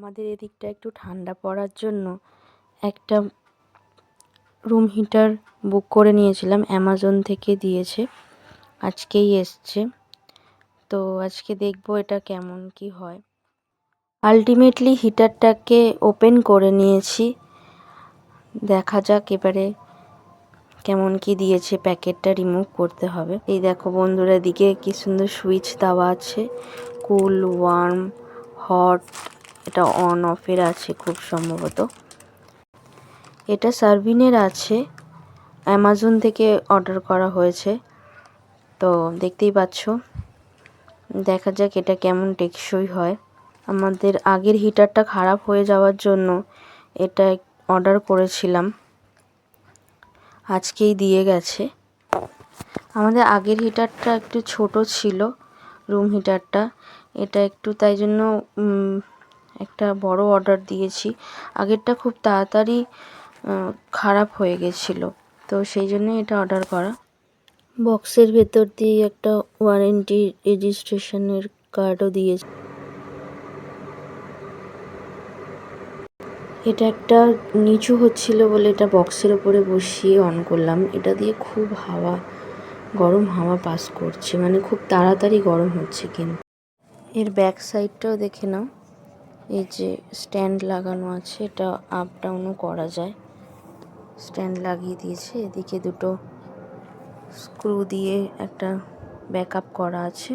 আমাদের এদিকটা একটু ঠান্ডা পড়ার জন্য একটা রুম হিটার বুক করে নিয়েছিলাম অ্যামাজন থেকে দিয়েছে। আজকেই এসছে। তো আজকে দেখব এটা কেমন কি হয়। আলটিমেটলি হিটারটাকে ওপেন করে নিয়েছি। দেখা যাক এবারে কেমন কি দিয়েছে প্যাকেটটা রিমুভ করতে হবে। এই দেখো বন্ধুরা দিকে কি সুন্দর সুইচ দেওয়া আছে। কুল ওয়ার্ম হট এটা অন অফের আছে খুব সম্ভবত। এটা সার্ভিনের আছে। অ্যামাজন থেকে অর্ডার করা হয়েছে। তো দেখতেই পাচ্ছ। দেখা যাক এটা কেমন টেকসই হয়। আমাদের আগের হিটারটা খারাপ হয়ে যাওয়ার জন্য এটা অর্ডার করেছিলাম। আজকেই দিয়ে গেছে। আমাদের আগের হিটারটা একটু ছোট ছিল রুম হিটারটা এটা একটু তাই জন্য একটা বড় অর্ডার দিয়েছি। আগেরটা খুব তাড়াতাড়ি খারাপ হয়ে গেছিল। তো সেই জন্যই এটা অর্ডার করা। বক্সের ভেতর দিয়ে একটা ওয়ারেন্টি রেজিস্ট্রেশনের কার্ডও দিয়েছে। এটা একটা নিচু হচ্ছিল বলে এটা বক্সের ওপরে বসিয়ে অন করলাম। এটা দিয়ে খুব হাওয়া, গরম হাওয়া পাস করছে। মানে খুব তাড়াতাড়ি গরম হচ্ছে কিন্তু। এর ব্যাক সাইডটাও দেখে নাও। এই যে স্ট্যান্ড লাগানো আছে, এটা আপ ডাউনও করা যায়। স্ট্যান্ড লাগিয়ে দিয়েছে, এদিকে দুটো স্ক্রু দিয়ে একটা ব্যাকআপ করা আছে।